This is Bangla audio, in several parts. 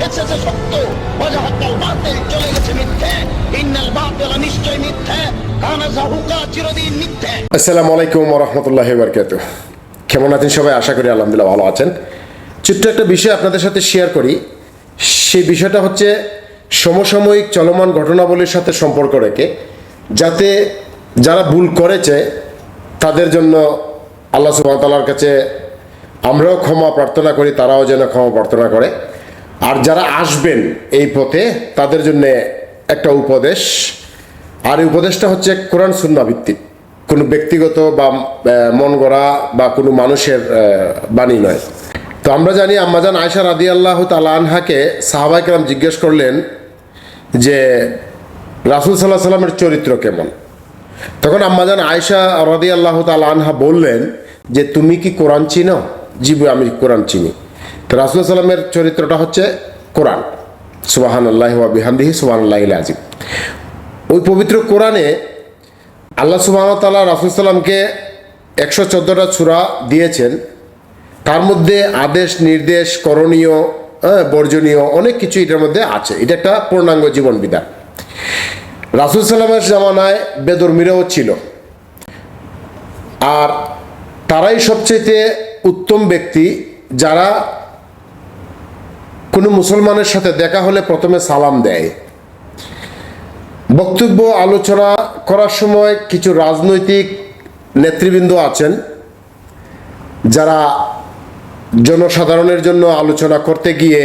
সত্য। বাতিল চলে গেছে মিথ্যে। ইন্নাল বাতিল নিশ্চয় মিথ্যে। কানা জাহুকা চিরদিন মিথ্যে। আসসালামু আলাইকুম রহমতুল্লাহ বরকাত। কেমন আছেন সবাই? আশা করি আলহামদুলিল্লাহ ভালো আছেন। ছোট্ট একটা বিষয় আপনাদের সাথে শেয়ার করি। সেই বিষয়টা হচ্ছে সমসাময়িক চলমান ঘটনাবলীর সাথে সম্পর্ক রেখে, যাতে যারা ভুল করেছে, তাদের জন্য আল্লাহ সুবাহতালার কাছে আমরাও ক্ষমা প্রার্থনা করি, তারাও যেন ক্ষমা প্রার্থনা করে। আর যারা আসবেন এই পথে, তাদের জন্য একটা উপদেশ। আর এই উপদেশটা হচ্ছে কোরআন সুন্না ভিত্তিক। কোনো ব্যক্তিগত বা মন গড়া বা কোনো মানুষের বাণী নয়। তো আমরা জানি আম্মাজান আয়সা রাদি আল্লাহ তালা আনহাকে সাহাবাইকরাম জিজ্ঞেস করলেন যে, রাসুল সাল্লাহ সাল্লামের চরিত্র কেমন? তখন আম্মাজান আয়সা রাদি আল্লাহ তালা আনহা বললেন যে, তুমি কি কোরআন চিনো? জি আমি কোরআন চিনি। তো রাসুল সাল্লামের চরিত্রটা হচ্ছে কোরআন। সুবাহান আল্লাহ বিহামদিহি সুবাহান আল্লাহ আজিম ওই পবিত্র কোরআনে আল্লাহ সুবাহতাল্লাহ রাসুল সাল্লামকে একশো চোদ্দোটা ছুরা দিয়েছেন। তার মধ্যে আদেশ, নির্দেশ, করণীয় বর্জনীয় অনেক কিছু এটার মধ্যে আছে। এটা একটা পূর্ণাঙ্গ জীবন বিধান। রাসুল সাল্লামের জামানায় বেদর্মীরাও ছিল। আর তারাই সবচেয়ে উত্তম ব্যক্তি যারা কোনো মুসলমানের সাথে দেখা হলে প্রথমে সালাম দেয়। বক্তব্য, আলোচনা করার সময় কিছু রাজনৈতিক নেতৃবৃন্দ আছেন, যারা জনসাধারণের জন্য আলোচনা করতে গিয়ে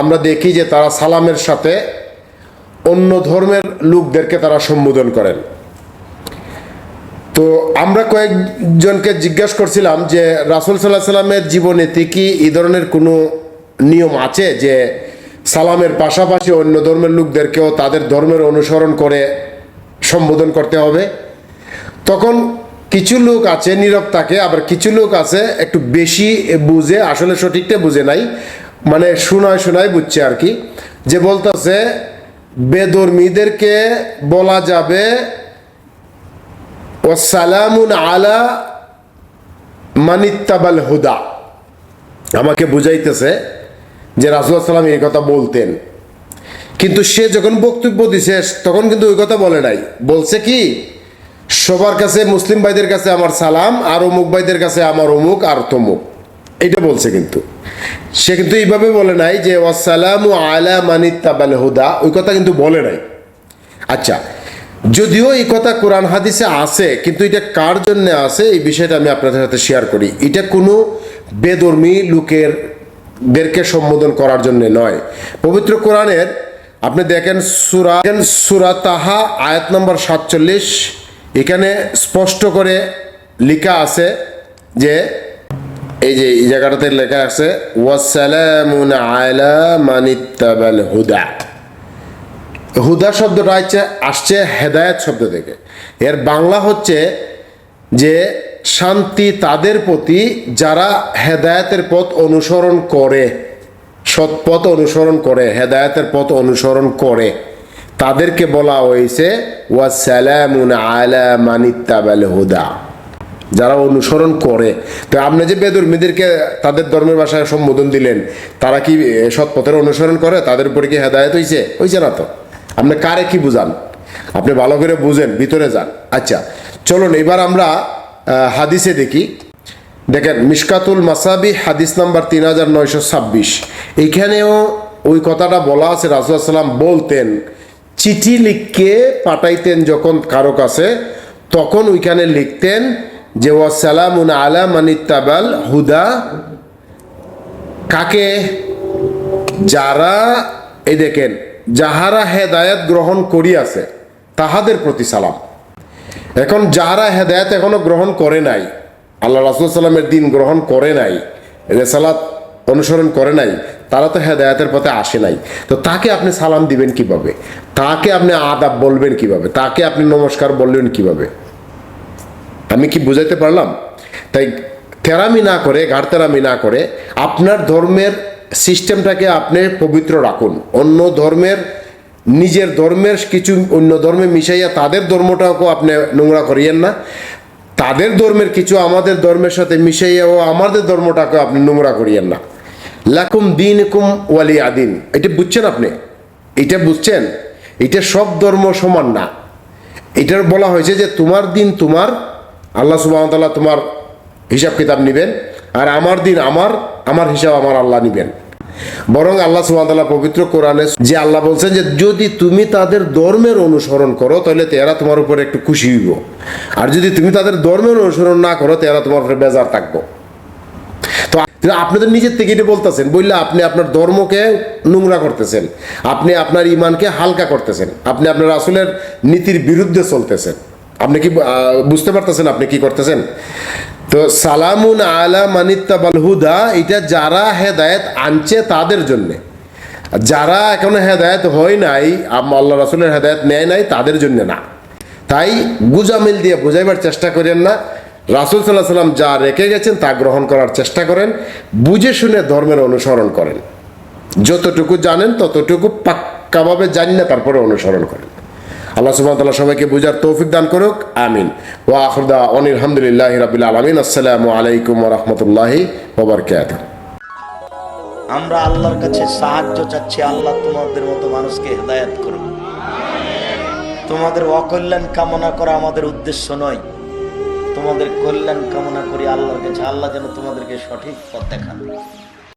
আমরা দেখি যে তারা সালামের সাথে অন্য ধর্মের লোকদেরকে তারা সম্বোধন করেন। তো আমরা কয়েকজনকে জিজ্ঞাসা করছিলাম যে রাসুল সাল্লাহ সাল্লামের জীবনীতে কি এই ধরনের কোনো নিয়ম আছে যে সালামের পাশাপাশি অন্য ধর্মের লোকদেরকেও তাদের ধর্মের অনুসরণ করে সম্বোধন করতে হবে। তখন কিছু লোক আছে নীরব থাকে, আবার কিছু লোক আছে একটু বেশি বুঝে, আসলে সঠিকটা বুঝে নাই মানে শোনায় শোনায় বুঝছে আর কি, যে বলতেছে বেদর্মীদেরকে বলা যাবে ও ওসালামুন আলা মানিত্তাবাল হুদা। আমাকে বুঝাইতেছে যে রাসুল্লাহ সাল্লাম এই কথা বলতেন। কিন্তু সে যখন বক্তব্য দিছে, তখন কিন্তু ওই কথা বলে নাই। বলছে কি, সবার কাছে মুসলিম ভাইদের কাছে আমার সালাম, আর অমুক ভাইদের কাছে আমার অমুক, আর তমুক। এটা বলছে কিন্তু। সে কিন্তু এইভাবে বলে নাই যে ওয়াসালাম আলা মানিত্তাবাল হুদা। ওই কথা কিন্তু বলে নাই। আচ্ছা যদিও এই কথা কোরআন হাদিসে আছে, কিন্তু এটা কার জন্য আছে, এই বিষয়টা আমি আপনাদের সাথে শেয়ার করি। এটা কোনো বেদর্মী লোকের দেরকে সম্বোধন করার জন্য নয়। পবিত্র কোরআনের, আপনি দেখেন সুরা সুরা তাহা, আয়াত নম্বর সাতচল্লিশ, এখানে স্পষ্ট করে লেখা আছে যে, এই যে, এই জায়গাটাতে লেখা আছে ওয়াসালামুন হুদা। হুদা শব্দটা হচ্ছে, আসছে হেদায়েত শব্দ থেকে। এর বাংলা হচ্ছে যে শান্তি তাদের প্রতি যারা হেদায়েতের পথ অনুসরণ করে সৎ পথ অনুসরণ করে হেদায়তের পথ অনুসরণ করে তাদেরকে বলা হয়েছে ওয়া সালামুন আলা মানিত্তাবাল হুদা। যারা অনুসরণ করে। তো আপনি যে বেদর্মীদেরকে তাদের ধর্মের ভাষায় সম্বোধন দিলেন তারা কি এ, সৎ পথের অনুসরণ করে? তাদের উপরে কি হেদায়ত হয়েছে হয়েছে না তো? আপনি কারে কি বুঝান? আপনি ভালো করে বুঝেন ভিতরে যান। আচ্ছা চলুন এবার আমরা হাদিসে দেখি। দেখেন, মিশকাতুল মাসাবি, হাদিস নাম্বার তিন হাজার নয়শো ছাব্বিশ। এইখানেও ওই কথাটা বলা আছে রাসুল্লাহ সাল্লাম বলতেন, চিঠি লিখকে পাঠাইতেন যখন কারও কাছে, তখন ওইখানে লিখতেন যে ওয়াসালামুন আলা মানিত্তাবাল হুদা। কাকে? যারা, এই দেখেন, যাহারা হেদায়াত গ্রহণ করিয়াছে, তাহাদের প্রতি সালাম। এখন যাহারা হেদায়াত এখনও গ্রহণ করে নাই, আল্লাহ রাসুল সাল্লামের দিন গ্রহণ করে নাই, রেসালাত অনুসরণ করে নাই, তারা তো হেদায়াতের পথে আসে নাই। তো তাকে আপনি সালাম দিবেন কীভাবে? তাকে আপনি আদাব বলবেন কীভাবে? তাকে আপনি নমস্কার বললেন কীভাবে? আমি কি বুঝাইতে পারলাম? তাই থেরামি না করে, ঘাড়তেরামি না করে, আপনার ধর্মের সিস্টেমটাকে আপনি পবিত্র রাখুন। অন্য ধর্মের নিজের ধর্মের কিছু অন্য ধর্মে মিশাইয়া তাদের ধর্মটাকেও আপনি নোংরা করিয়েন না। তাদের ধর্মের কিছু আমাদের ধর্মের সাথে মিশাইয়াও আমাদের ধর্মটাকে আপনি নোংরা করিয়েন না। লাকুম দিন কুম ওয়ালি আদিন এটা বুঝছেন আপনি? এটা বুঝছেন? এটা সব ধর্ম সমান না। এটার বলা হয়েছে যে তোমার দিন তোমার, আল্লাহ সুবাহতাল্লাহ তোমার হিসাব কিতাব নিবেন, আর আমার দিন আমার আমার হিসাব আমার আল্লাহ নিবেন। বরং আল্লাহ সুবাহতাল্লাহ পবিত্র কোরআনে যে আল্লাহ বলছেন যে যদি তুমি তাদের ধর্মের অনুসরণ করো, তাহলে তেরা তোমার উপরে একটু খুশি হইব। আর যদি তুমি তাদের ধর্মের অনুসরণ না করো তেরা তোমার উপরে বেজার থাকব। তো আপনি নিজের থেকে এটা বলতেছেন, বললে আপনি আপনার ধর্মকে নোংরা করতেছেন, আপনি আপনার ইমানকে হালকা করতেছেন, আপনি আপনার আসলের নীতির বিরুদ্ধে চলতেছেন। আপনি কি বুঝতে পারতেছেন আপনি কি করতেছেন? তো সালামুন আলা মানিত্তা বালহুদা এটা যারা হেদায়েত আনছে তাদের জন্যে। যারা এখনও হেদায়েত হয় নাই আল্লাহ রাসুলের হেদায়েত নেয় নাই, তাদের জন্য না। তাই গুজামিল দিয়ে বুঝাইবার চেষ্টা করেন না। রাসুল সাল্লাহ সাল্লাম যা রেখে গেছেন তা গ্রহণ করার চেষ্টা করেন। বুঝে শুনে ধর্মের অনুসরণ করেন। যতটুকু জানেন, ততটুকু পাক্কাভাবে জানি না তারপরে অনুসরণ করেন। আল্লাহ সুবহানাহু সবাইকে বুঝার তৌফিক দান করুক, আমিন। ওয়া আখরদা অনিল হামদুলিল্লাহ রাবিল আলমিন, আসসালামু আলাইকুম রহমতুল্লাহি ওবরকাতুহ আমরা আল্লাহর কাছে সাহায্য চাচ্ছি, আল্লাহ তোমাদের মতো মানুষকে হেদায়াত করুন তোমাদের অকল্যাণ কামনা করা আমাদের উদ্দেশ্য নয়। তোমাদের কল্যাণ কামনা করি আল্লাহর কাছে, আল্লাহ যেন তোমাদেরকে সঠিক পথ দেখান।